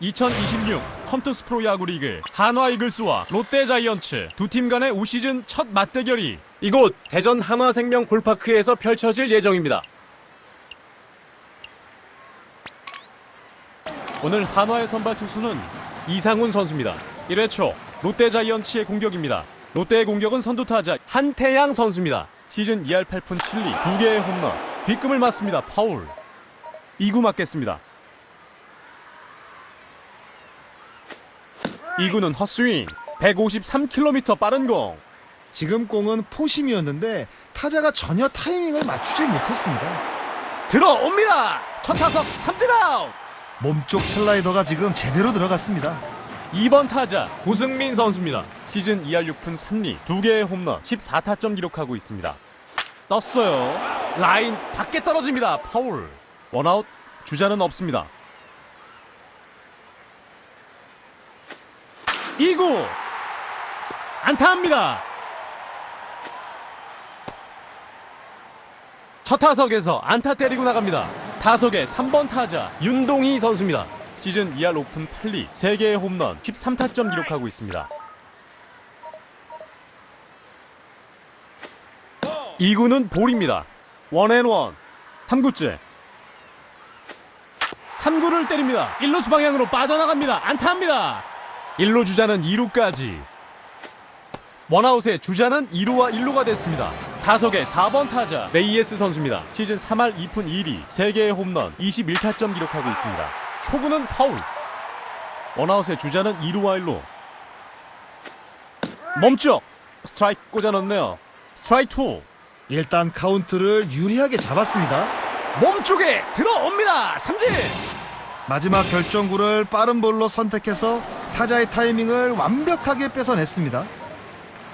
2026 컴투스 프로 야구 리그 한화 이글스와 롯데 자이언츠 두 팀 간의 올 시즌 첫 맞대결이 이곳 대전 한화생명 골파크에서 펼쳐질 예정입니다. 오늘 한화의 선발 투수는 이상훈 선수입니다. 1회 초 롯데 자이언츠의 공격입니다. 롯데의 공격은 선두 타자 한태양 선수입니다. 시즌 2할 8푼 7리 2개의 홈런 뒷금을 맞습니다. 파울 2구 맞겠습니다. 2구는 헛스윙 153km 빠른 공 지금 공은 포심이었는데 타자가 전혀 타이밍을 맞추지 못했습니다. 들어옵니다. 첫 타석 삼진 아웃. 몸쪽 슬라이더가 지금 제대로 들어갔습니다. 2번 타자 고승민 선수입니다. 시즌 2할 6푼 3리 2개의 홈런 14타점 기록하고 있습니다. 떴어요. 라인 밖에 떨어집니다. 파울. 원아웃 주자는 없습니다. 2구 안타합니다. 첫 타석에서 안타 때리고 나갑니다. 타석의 3번 타자 윤동희 선수입니다. 시즌 2할 오픈 8리 3개의 홈런 13타점 기록하고 있습니다. 2구는 볼입니다. 원앤원 3구째 3구를 때립니다. 1루수 방향으로 빠져나갑니다. 안타합니다. 1루 주자는 2루까지 원아웃의 주자는 2루와 1루가 됐습니다. 타석의 4번 타자 레이에스 선수입니다. 시즌 3할 2푼 2리 3개의 홈런 21타점 기록하고 있습니다. 초구는 파울. 원아웃의 주자는 2루와 1루. 멈쩍 스트라이크 꽂아 넣네요. 스트라이크 2. 일단 카운트를 유리하게 잡았습니다. 몸쪽에 들어옵니다. 삼진. 마지막 결정구를 빠른 볼로 선택해서 타자의 타이밍을 완벽하게 뺏어냈습니다.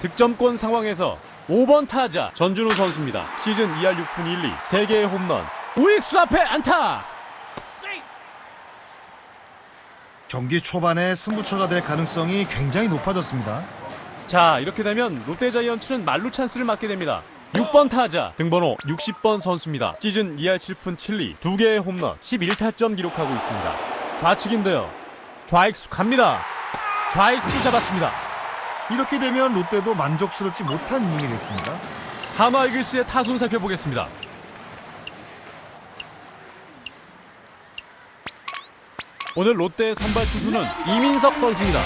득점권 상황에서 5번 타자 전준우 선수입니다. 시즌 2할 6푼 1리 3개의 홈런. 우익수 앞에 안타. 경기 초반에 승부처가 될 가능성이 굉장히 높아졌습니다. 자 이렇게 되면 롯데 자이언츠는 말루 찬스를 맞게 됩니다 6번 타자 등번호 60번 선수입니다. 시즌 2할 7푼 7리 2개의 홈런 11타점 기록하고 있습니다. 좌측인데요. 좌익수 갑니다. 좌익수 잡았습니다. 이렇게 되면 롯데도 만족스럽지 못한 이닝이 됐습니다. 한화 이글스의 타순 살펴보겠습니다. 오늘 롯데의 선발 투수는 이민석 선수입니다.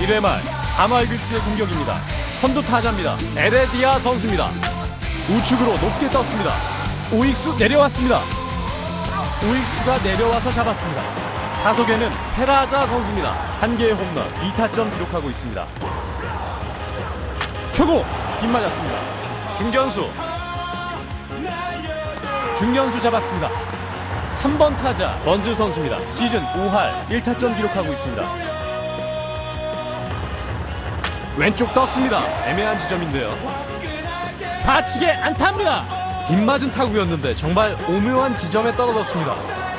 1회 말 한화 이글스의 공격입니다. 선두 타자입니다. 에레디아 선수입니다 우측으로 높게 떴습니다. 우익수 내려왔습니다. 우익수가 내려와서 잡았습니다. 타석에는 페라자 선수입니다. 한 개의 홈런 2타점 기록하고 있습니다. 초구 빗맞았습니다. 중견수. 중견수 잡았습니다. 3번 타자 런즈 선수입니다. 시즌 5할 1타점 기록하고 있습니다. 왼쪽 떴습니다. 애매한 지점인데요 좌측에 안타입니다. 빗맞은 타구였는데 정말 오묘한 지점에 떨어졌습니다.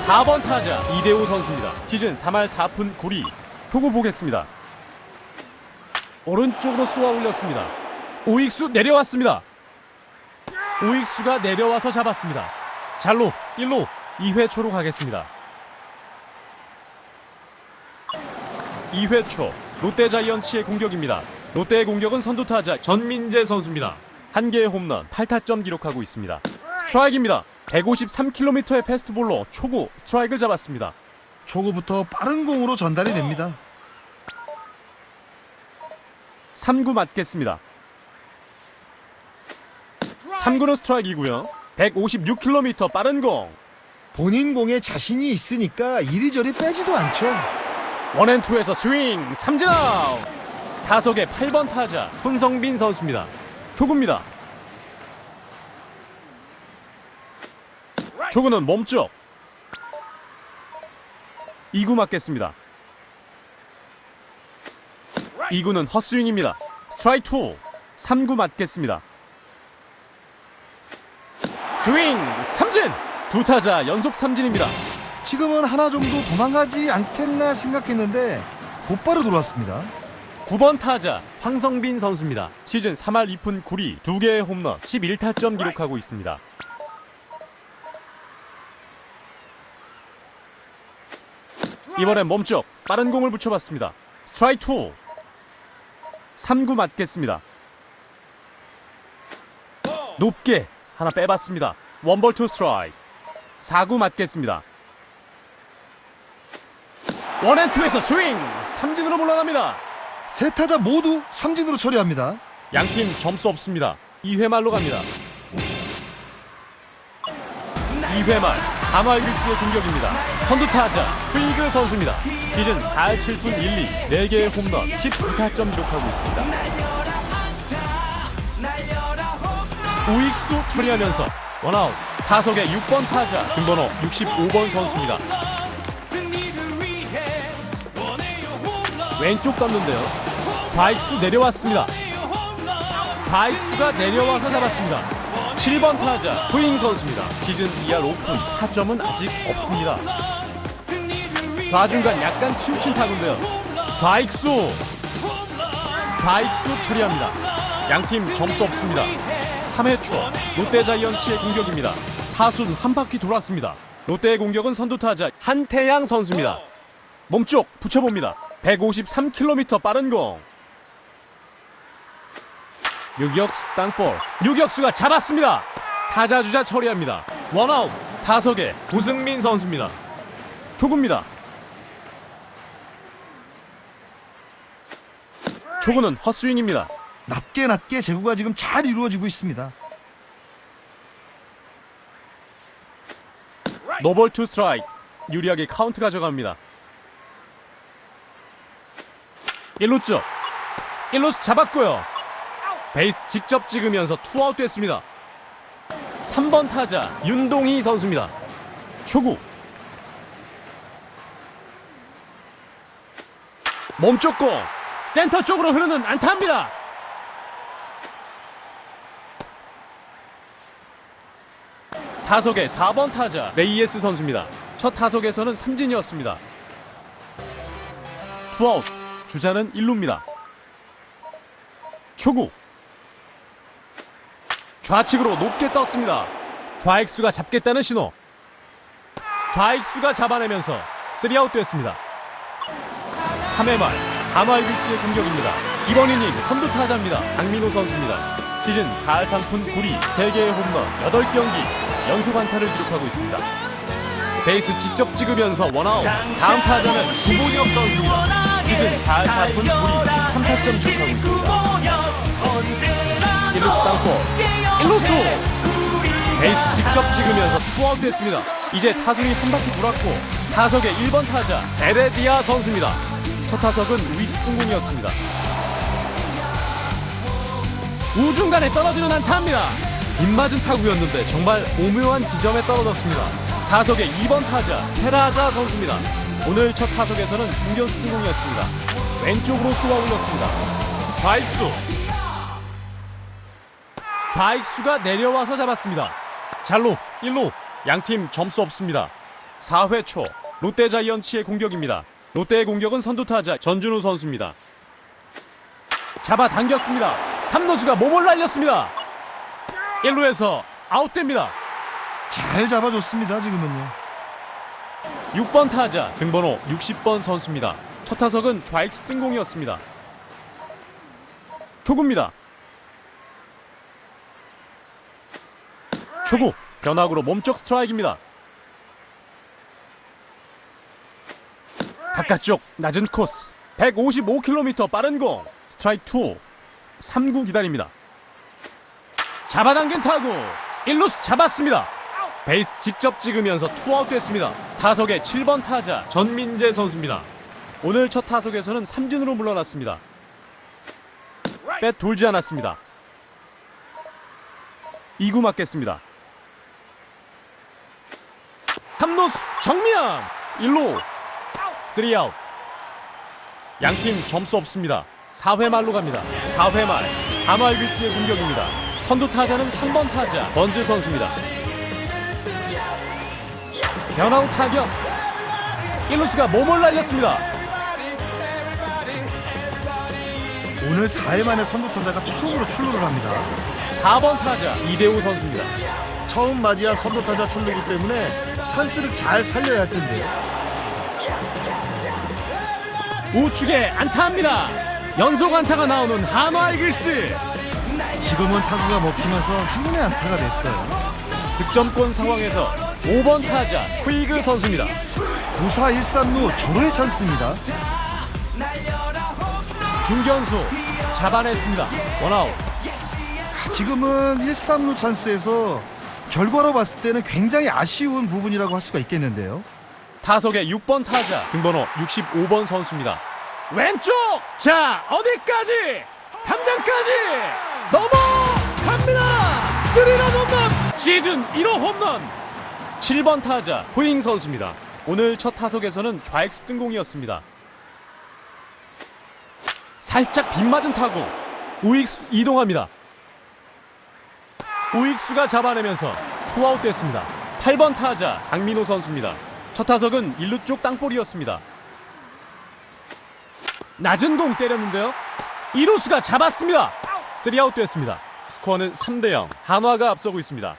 4번 타자 이대호 선수입니다. 시즌 3할 4푼 9리. 초구 보겠습니다. 오른쪽으로 쏘아 올렸습니다. 우익수 내려왔습니다. 우익수가 내려와서 잡았습니다. 잘로 1루 2회 초로 가겠습니다. 2회 초 롯데 자이언츠의 공격입니다. 롯데의 공격은 선두 타자 전민재 선수입니다 한 개의 홈런 8타점 기록하고 있습니다. 스트라이크입니다. 153km의 패스트볼로 초구 스트라이크를 잡았습니다. 초구부터 빠른 공으로 전달이 됩니다. 3구 맞겠습니다. 3구는 스트라이크이고요. 156km 빠른 공. 본인 공에 자신이 있으니까 이리저리 빼지도 않죠. 원앤투에서 스윙 삼진 아웃. 타석의 8번 타자 손성빈 선수입니다 초구입니다. 초구는 몸쪽 2구 맞겠습니다. 2구는 헛스윙입니다. 스트라이크 2 3구 맞겠습니다. 스윙 삼진! 두 타자 연속 삼진입니다. 지금은 하나 정도 도망가지 않겠나 생각했는데 곧바로 들어왔습니다. 9번 타자 황성빈 선수입니다. 시즌 3할 2푼 9리 2개의 홈런 11타점 기록하고 있습니다. 이번엔 몸쪽 빠른 공을 붙여봤습니다. 스트라이크 2. 3구 맞겠습니다. 높게 하나 빼봤습니다. 원볼 투 스트라이크. 4구 맞겠습니다. 원앤투에서 스윙! 삼진으로 물러납니다. 세 타자 모두 삼진으로 처리합니다. 양팀 점수 없습니다. 2회 말로 갑니다. 2회 말 하마이글스의 공격입니다. 선두 타자 프리그 선수입니다. 시즌 4할 7푼 1리 4개의 홈런 19타점 기록하고 있습니다. 우익수 처리하면서 원아웃 타석의 6번 타자 등번호 65번 선수입니다. 왼쪽 떴는데요. 좌익수 내려왔습니다. 좌익수가 내려와서 잡았습니다. 7번 타자 후잉 선수입니다. 시즌 2할 오픈 타점은 아직 없습니다. 좌중간 약간 치우친 타구인데요. 좌익수 좌익수 처리합니다. 양팀 점수 없습니다. 3회 초 롯데 자이언츠의 공격입니다. 타순 한 바퀴 돌았습니다. 롯데의 공격은 선두 타자 한태양 선수입니다. 몸쪽 붙여봅니다. 153km 빠른 공. 유격수 땅볼. 유격수가 잡았습니다. 타자 주자 처리합니다. 원아웃. 타석에 구승민 선수입니다. 초구입니다. 초구는 헛스윙입니다. 낮게 낮게 제구가 지금 잘 이루어지고 있습니다. 노볼 투 스트라이크. 유리하게 카운트 가져갑니다. 1루 쪽. 1루수 잡았고요. 베이스 직접 찍으면서 투아웃 됐습니다. 3번 타자 윤동희 선수입니다. 초구. 몸쪽 공. 센터 쪽으로 흐르는 안타입니다. 타석의 4번 타자 레이에스 선수입니다. 첫 타석에서는 삼진이었습니다. 투아웃 주자는 1루입니다. 초구 좌측으로 높게 떴습니다. 좌익수가 잡겠다는 신호. 좌익수가 잡아내면서 3아웃 됐습니다. 3회 말 하마이글스의 공격입니다. 이번 이닝 선두 타자입니다. 강민호 선수입니다. 시즌 4할 3푼 9리 3개의 홈런 8경기 연속 안타를 기록하고 있습니다. 베이스 직접 찍으면서 원아웃 다음 타자는 김보겸 선수입니다. 시즌 4할 4푼 9리 13타점 기록하고 있습니다. 1루수 땅볼 1루수 베이스 직접 찍으면서 투아웃 됐습니다. 이제 타순이 한 바퀴 돌았고 타석의 1번 타자 에레디아 선수입니다. 첫 타석은 우익수 공공이었습니다. 우중간에 떨어지는 안타입니다. 빗맞은 타구였는데 정말 오묘한 지점에 떨어졌습니다. 타석의 2번 타자 테라자 선수입니다. 오늘 첫 타석에서는 중견수 공공이었습니다. 왼쪽으로 쏘아 올렸습니다. 좌익수 좌익수가 내려와서 잡았습니다. 잘로 1루 양팀 점수 없습니다. 4회 초 롯데 자이언츠의 공격입니다. 롯데의 공격은 선두 타자 전준우 선수입니다. 잡아당겼습니다. 3루수가 몸을 날렸습니다. 1루에서 아웃됩니다. 잘 잡아줬습니다. 지금은요. 6번 타자 등번호 60번 선수입니다. 첫 타석은 좌익수 뜬공이었습니다. 초구입니다. 초구 변화구로 몸쪽 스트라이크입니다. 바깥쪽 낮은 코스 155km 빠른 공 스트라이크 2 3구 기다립니다. 잡아당긴 타구 1루수 잡았습니다. 베이스 직접 찍으면서 투아웃 됐습니다. 타석의 7번 타자 전민재 선수입니다. 오늘 첫 타석에서는 삼진으로 물러났습니다. 뺏 돌지 않았습니다. 2구 맞겠습니다. 탐노스 정면 1루 3아웃 양팀 점수 없습니다. 4회 말로 갑니다. 4회 말 하마이글스의 공격입니다. 선두 타자는 3번 타자 번즈 선수입니다. 변화후 타격 1루수가 몸을 날렸습니다. 오늘 4일 만에 선두 타자가 처음으로 출루를 합니다. 4번 타자 이대호 선수입니다. 처음 맞이한 선두 타자 출루기 때문에 찬스를 잘 살려야 할 텐데요. 우측에 안타합니다. 연속 안타가 나오는 한화 이글스. 지금은 타구가 먹히면서 행운의 안타가 됐어요. 득점권 상황에서 5번 타자 후이그 선수입니다. 9사 1삼루 절호의 찬스입니다. 중견수 잡아냈습니다. 원아웃. 지금은 1삼루 찬스에서 결과로 봤을 때는 굉장히 아쉬운 부분이라고 할 수가 있겠는데요. 타석의 6번 타자 등번호 65번 선수입니다. 왼쪽! 자, 어디까지? 담장까지! 넘어갑니다! 홈런! 시즌 1호 홈런! 7번 타자 후잉 선수입니다. 오늘 첫 타석에서는 좌익수 뜬공이었습니다. 살짝 빗맞은 타구 우익수 이동합니다. 우익수가 잡아내면서 투아웃 됐습니다. 8번 타자 박민호 선수입니다. 첫 타석은 일루 쪽 땅볼이었습니다. 낮은 공 때렸는데요. 이루수가 잡았습니다. 3아웃 됐습니다. 스코어는 3대 0. 한화가 앞서고 있습니다.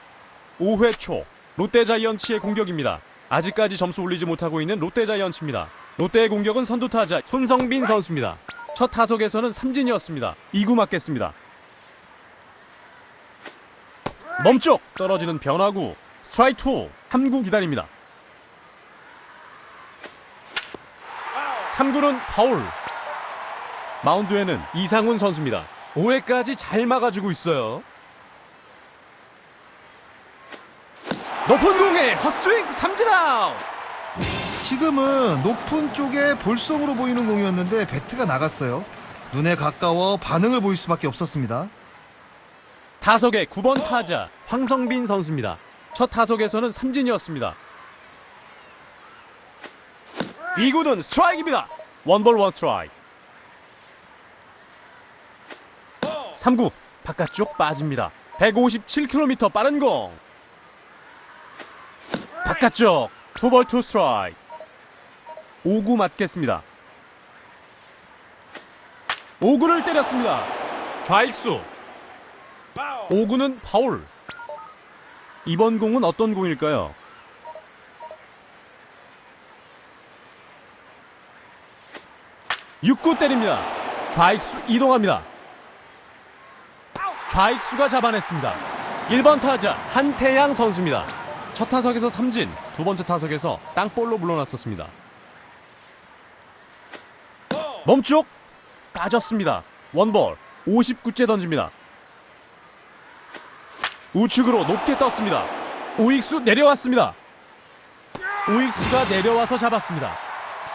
5회 초 롯데 자이언츠의 공격입니다. 아직까지 점수 올리지 못하고 있는 롯데 자이언츠입니다. 롯데의 공격은 선두 타자 손성빈 선수입니다. 첫 타석에서는 삼진이었습니다. 2구 맞겠습니다. 멈쪽 떨어지는 변화구 스트라이크 2 3구 기다립니다. 3구는 파울. 마운드에는 이상훈 선수입니다. 5회까지 잘 막아주고 있어요. 높은 공에 헛스윙 삼진 아웃. 지금은 높은 쪽에 볼성으로 보이는 공이었는데 배트가 나갔어요. 눈에 가까워 반응을 보일 수밖에 없었습니다. 타석의 9번 타자 황성빈 선수입니다. 첫 타석에서는 삼진이었습니다. 2구는 스트라이크입니다. 원볼 원 스트라이크. 3구 바깥쪽 빠집니다. 157km 빠른 공. 바깥쪽 투볼 투 스트라이크. 5구 맞겠습니다. 5구를 때렸습니다. 좌익수 5구는 파울. 이번 공은 어떤 공일까요? 육구 때립니다. 좌익수 이동합니다. 좌익수가 잡아냈습니다. 1번 타자 한태양 선수입니다. 첫 타석에서 삼진, 두 번째 타석에서 땅볼로 물러났었습니다. 멈쪽 빠졌습니다. 원볼 59째 던집니다. 우측으로 높게 떴습니다. 우익수 내려왔습니다. 우익수가 내려와서 잡았습니다.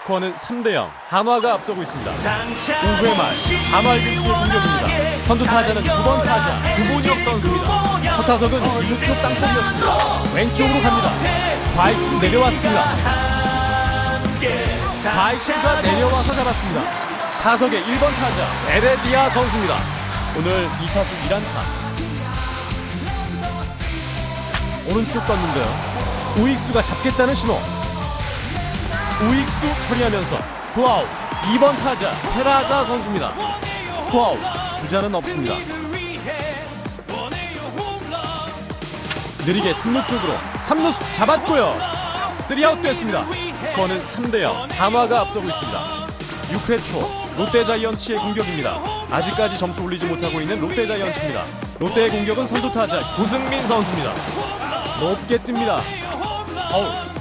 스코어는 3대 0. 한화가 앞서고 있습니다. 5회 말 한화 이글스의 공격입니다. 선두 타자는 9번 타자 유보적 선수입니다. 첫 타석은 1루 쪽 땅볼이었습니다. 왼쪽으로 갑니다. 좌익수 내려왔습니다. 좌익수가 내려와서 잡았습니다. 타석의 1번 타자 에레디아 선수입니다. 오늘 2타수 1안타. 오른쪽 떴는데요. 우익수가 잡겠다는 신호. 우익수 처리하면서 투아웃. 2번 타자 헤라다 선수입니다. 투아웃. 주자는 없습니다. 느리게 3루 쪽으로 3루수 잡았고요. 3아웃 됐습니다. 스코어는 3대 0. 한화가 앞서고 있습니다. 6회 초 롯데 자이언츠의 공격입니다. 아직까지 점수 올리지 못하고 있는 롯데 자이언츠입니다. 롯데의 공격은 선두 타자 고승민 선수입니다. 높게 뜹니다. 어우.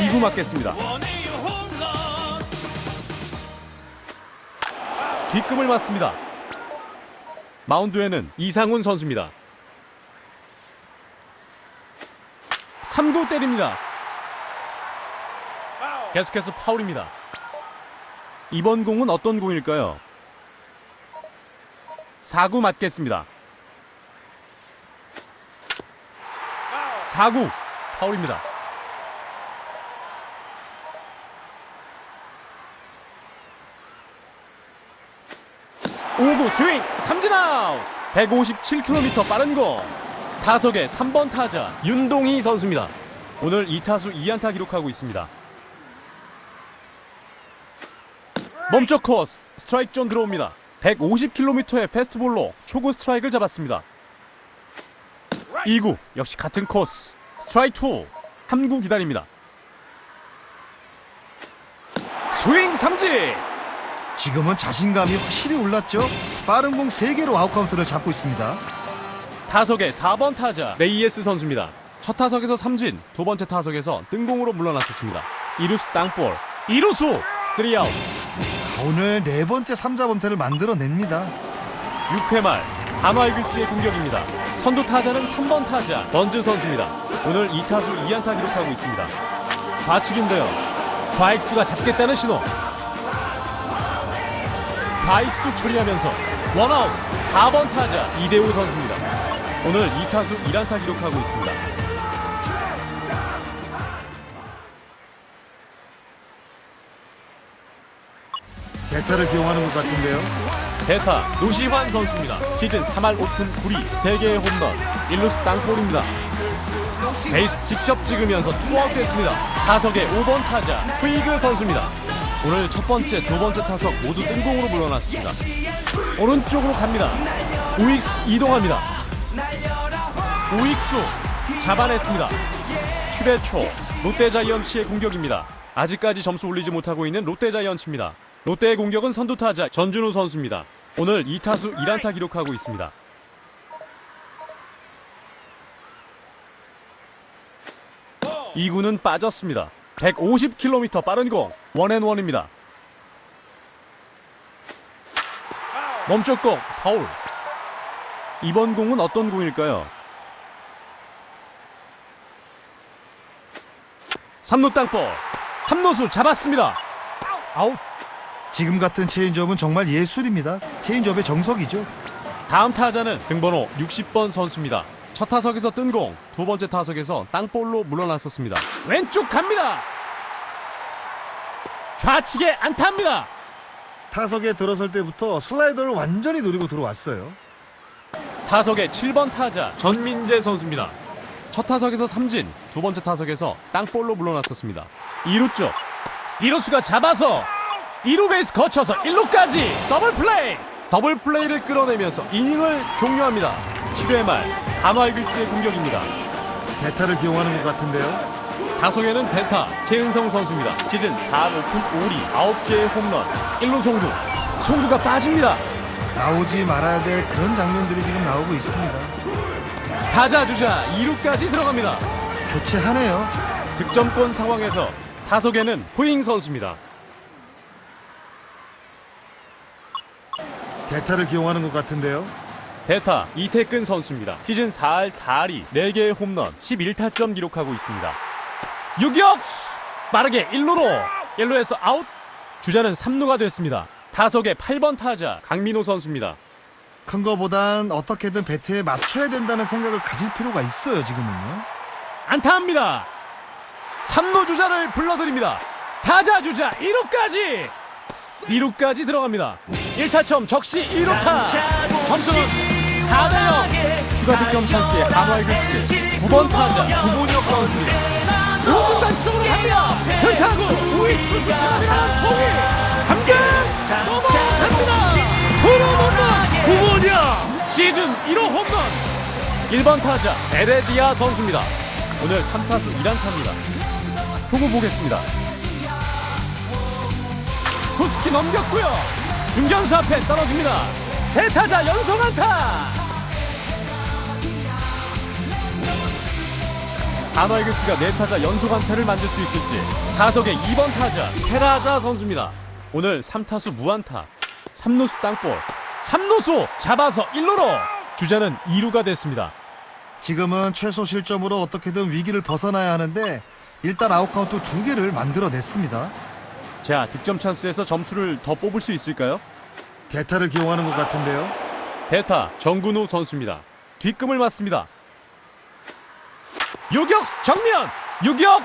2구 맞겠습니다. 뒷금을 맞습니다. 마운드에는 이상훈 선수입니다. 3구 때립니다. 계속해서 파울입니다. 이번 공은 어떤 공일까요? 4구 맞겠습니다. 4구 파울입니다. 오구 스윙 삼진 아웃 157km 빠른 거 타석의 3번 타자 윤동희 선수입니다. 오늘 2타수 2안타 기록하고 있습니다. 멈춰 코스 스트라이크 존 들어옵니다. 150km의 패스트볼로 초구 스트라이크를 잡았습니다. 2구 역시 같은 코스 스트라이크 2 3구 기다립니다. 스윙 삼진. 지금은 자신감이 확실히 올랐죠. 빠른 공 3개로 아웃카운트를 잡고 있습니다. 타석의 4번 타자 레이에스 선수입니다. 첫 타석에서 삼진, 두 번째 타석에서 뜬공으로 물러났었습니다. 이루수 땅볼, 이루수 3아웃. 오늘 네 번째 3자 범퇴를 만들어냅니다. 6회 말 한화이글스의 공격입니다. 선두 타자는 3번 타자 번즈 선수입니다. 오늘 2타수 2안타 기록하고 있습니다. 좌측인데요. 좌익수가 잡겠다는 신호. 좌익수 처리하면서 원아웃 4번 타자 이대호 선수입니다. 오늘 2타수 1안타 기록하고 있습니다. 대타를 기용하는 것 같은데요. 대타 노시환 선수입니다. 시즌 3할 오픈 9리 3개의 홈런 1루수 땅볼입니다. 베이스 직접 찍으면서 투아웃 됐습니다. 타석의 5번 타자 후이그 선수입니다. 오늘 첫 번째, 두 번째 타석 모두 뜬공으로 물러났습니다. 오른쪽으로 갑니다. 우익수 이동합니다. 우익수 잡아냈습니다. 7회 초 롯데자이언츠의 공격입니다. 아직까지 점수 올리지 못하고 있는 롯데자이언츠입니다. 롯데의 공격은 선두 타자 전준우 선수입니다. 오늘 2타수 1안타 기록하고 있습니다. 이구는 빠졌습니다. 150km 빠른 공 원앤원입니다. 멈췄고 파울. 이번 공은 어떤 공일까요? 3루 땅볼. 함노수 잡았습니다. 아웃. 지금 같은 체인지업은 정말 예술입니다. 체인지업의 정석이죠. 다음 타자는 등번호 60번 선수입니다. 첫 타석에서 뜬 공, 두 번째 타석에서 땅볼로 물러났었습니다. 왼쪽 갑니다. 좌측에 안타입니다. 타석에 들어설 때부터 슬라이더를 완전히 노리고 들어왔어요. 타석의 7번 타자 전민재 선수입니다. 첫 타석에서 삼진, 두 번째 타석에서 땅볼로 물러났었습니다. 2루 쪽 2루수가 잡아서 2루 베이스 거쳐서 1루까지 더블 플레이! 더블 플레이를 끌어내면서 이닝을 종료합니다. 7회 말 한화이글스의 공격입니다. 대타를 기용하는 것 같은데요. 타석에는 대타 최은성 선수입니다. 시즌 4할 오픈 5리 9개의 홈런 1루 송구 송구가 빠집니다. 나오지 말아야 될 그런 장면들이 지금 나오고 있습니다. 타자 주자 2루까지 들어갑니다. 교체하네요. 득점권 상황에서 타석에는 후잉 선수입니다. 대타를 기용하는 것 같은데요. 대타 이태근 선수입니다. 시즌 4할 4리 4개의 홈런 11타점 기록하고 있습니다. 유격수 빠르게 1루로 1루에서 아웃 주자는 3루가 됐습니다. 타석의 8번 타자 강민호 선수입니다. 큰 거보단 어떻게든 배트에 맞춰야 된다는 생각을 가질 필요가 있어요. 지금은요. 안타합니다. 3루 주자를 불러드립니다. 타자 주자 1루까지 2루까지 들어갑니다. 1타점 적시 2루타 점수는 4대0 추가 득점 찬스의 한화이글스 9번 타자 구본혁 선수입니다. 우중간 쪽으로 갑니다. 흑타구 우익수 주차하면 포기 감정 넘어갑니다. 홈런 홈런. 구본이야. 시즌 1호 홈런. 1번 타자 에레디아 선수입니다. 오늘 3타수 1안타입니다. 후보 보겠습니다. 투스키 넘겼고요. 중견수 앞에 떨어집니다. 세 타자 연속 안타 한화이글스가 네 타자 연속 안타를 만들 수 있을지 타석의 2번 타자 테라자 선수입니다 오늘 3타수 무안타 3루수 땅볼 3루수 잡아서 1루로 주자는 2루가 됐습니다. 지금은 최소 실점으로 어떻게든 위기를 벗어나야 하는데 일단 아웃카운트 두 개를 만들어냈습니다. 자, 득점 찬스에서 점수를 더 뽑을 수 있을까요? 대타를 기용하는 것 같은데요. 대타 정근우 선수입니다. 뒷금을 맞습니다. 유격 정면 유격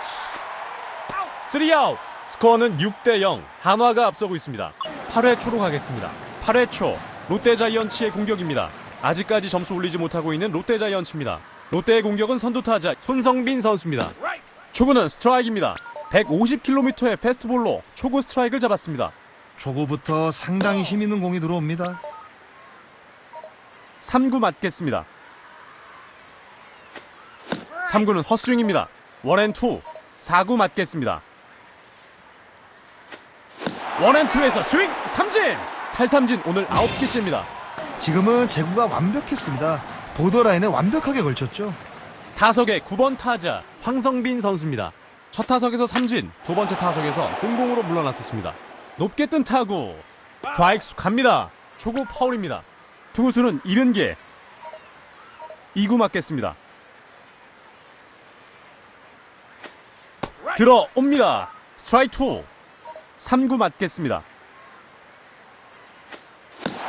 3아웃 스코어는 6대 0 한화가 앞서고 있습니다. 8회 초로 가겠습니다. 8회 초 롯데자이언츠의 공격입니다. 아직까지 점수 올리지 못하고 있는 롯데자이언츠입니다. 롯데의 공격은 선두타자 손성빈 선수입니다. 초구는 스트라이크입니다. 150km의 패스트볼로 초구 스트라이크를 잡았습니다. 초구부터 상당히 힘 있는 공이 들어옵니다. 3구 맞겠습니다. 3구는 헛스윙입니다. 원앤투 4구 맞겠습니다. 원앤투에서 스윙 삼진 탈삼진 오늘 아홉 개째입니다 지금은 제구가 완벽했습니다. 보더라인에 완벽하게 걸쳤죠. 타석의 9번 타자 황성빈 선수입니다. 첫 타석에서 삼진, 두 번째 타석에서 뜬공으로 물러났었습니다. 높게 뜬 타구 좌익수 갑니다. 초구 파울입니다. 투구수는 70개 2구 맞겠습니다. 들어옵니다. 스트라이크 2 3구 맞겠습니다.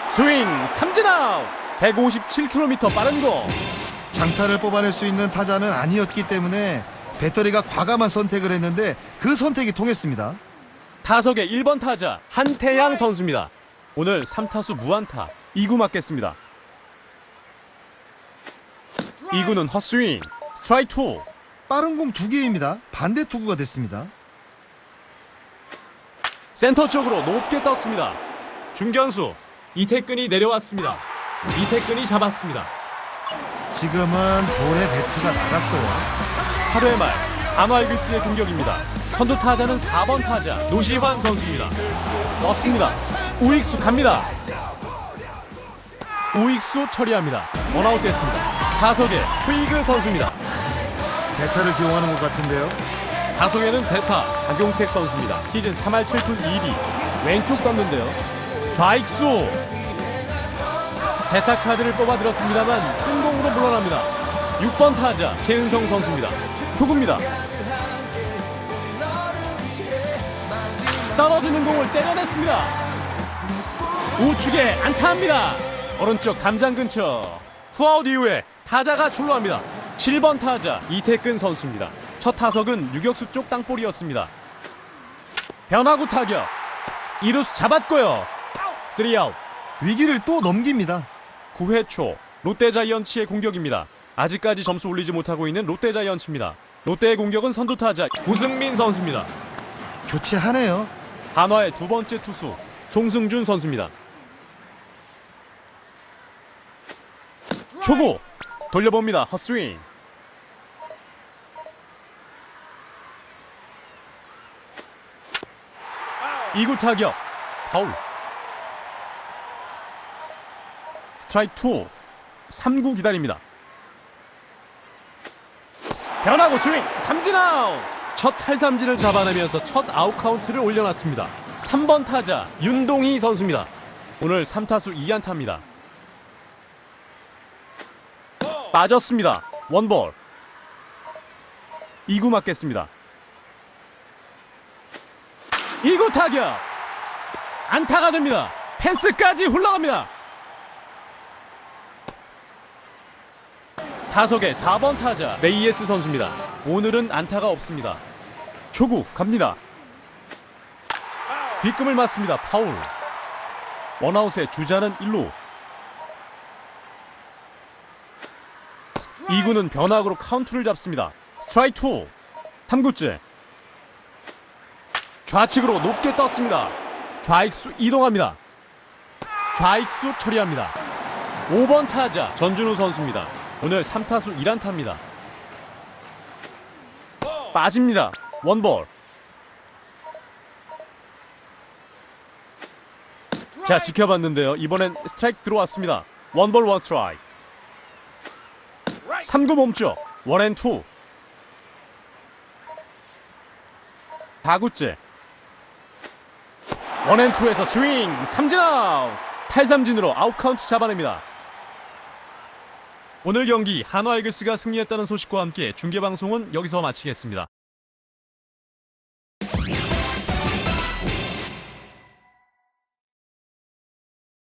스윙 삼진 아웃 157km 빠른 거 장타를 뽑아낼 수 있는 타자는 아니었기 때문에 배터리가 과감한 선택을 했는데 그 선택이 통했습니다. 타석의 1번 타자 한태양 선수입니다. 오늘 3타수 무안타 2구 맞겠습니다. 2구는 헛스윙 스트라이크 2 빠른 공 두 개입니다. 반대 투구가 됐습니다. 센터 쪽으로 높게 떴습니다. 중견수 이태근이 내려왔습니다. 이태근이 잡았습니다. 지금은 볼에 배트가 나갔어요. 8회 말 한화이글스의 공격입니다. 선두 타자는 4번 타자 노시환 선수입니다. 넣습니다. 우익수 갑니다. 우익수 처리합니다. 원아웃 됐습니다. 타석의 후이그 선수입니다. 배타를 기용하는 것 같은데요. 타석에는 대타 박용택 선수입니다. 시즌 3할 7푼 2리 왼쪽 떴는데요. 좌익수 대타 카드를 뽑아들었습니다만 뜬공으로 물러납니다. 6번 타자 최은성 선수입니다. 초구입니다. 떨어지는 공을 때려냈습니다. 우측에 안타합니다. 오른쪽 담장 근처 후아웃 이후에 타자가 출루합니다. 7번 타자 이태근 선수입니다. 첫 타석은 유격수 쪽 땅볼이었습니다. 변화구 타격 이루수 잡았고요. 3아웃 위기를 또 넘깁니다. 9회 초 롯데 자이언츠의 공격입니다. 아직까지 점수 올리지 못하고 있는 롯데 자이언츠입니다. 롯데의 공격은 선두 타자 우승민 선수입니다. 교체하네요. 한화의 두 번째 투수 송승준 선수입니다. 초구 돌려봅니다. 헛스윙. 이구 타격. 파울. 스트라이크 2 3구 기다립니다. 변하고 스윙. 삼진 아웃. 첫 탈삼진을 잡아내면서 첫 아웃 카운트를 올려놨습니다. 3번 타자 윤동희 선수입니다. 오늘 3타수 2안타입니다. 빠졌습니다. 원볼. 2구 맞겠습니다 2구 타격 안타가 됩니다 펜스까지 흘러갑니다 타석의 4번 타자 메이에스 선수입니다. 오늘은 안타가 없습니다. 초구 갑니다. 뒷금을 맞습니다. 파울. 원아웃의 주자는 1루. 2구는 변화구로 카운트를 잡습니다. 스트라이크 2. 3구째. 좌측으로 높게 떴습니다. 좌익수 이동합니다. 좌익수 처리합니다. 5번 타자 전준우 선수입니다. 오늘 3타수 1안타입니다. 빠집니다. 원볼. 자 지켜봤는데요. 이번엔 스트라이크 들어왔습니다. 원볼 원 스트라이크. 3구 몸쪽 원앤투. 4구째. 원앤투에서 스윙 삼진 아웃. 탈삼진으로 아웃 카운트 잡아냅니다. 오늘 경기 한화 이글스가 승리했다는 소식과 함께 중계 방송은 여기서 마치겠습니다.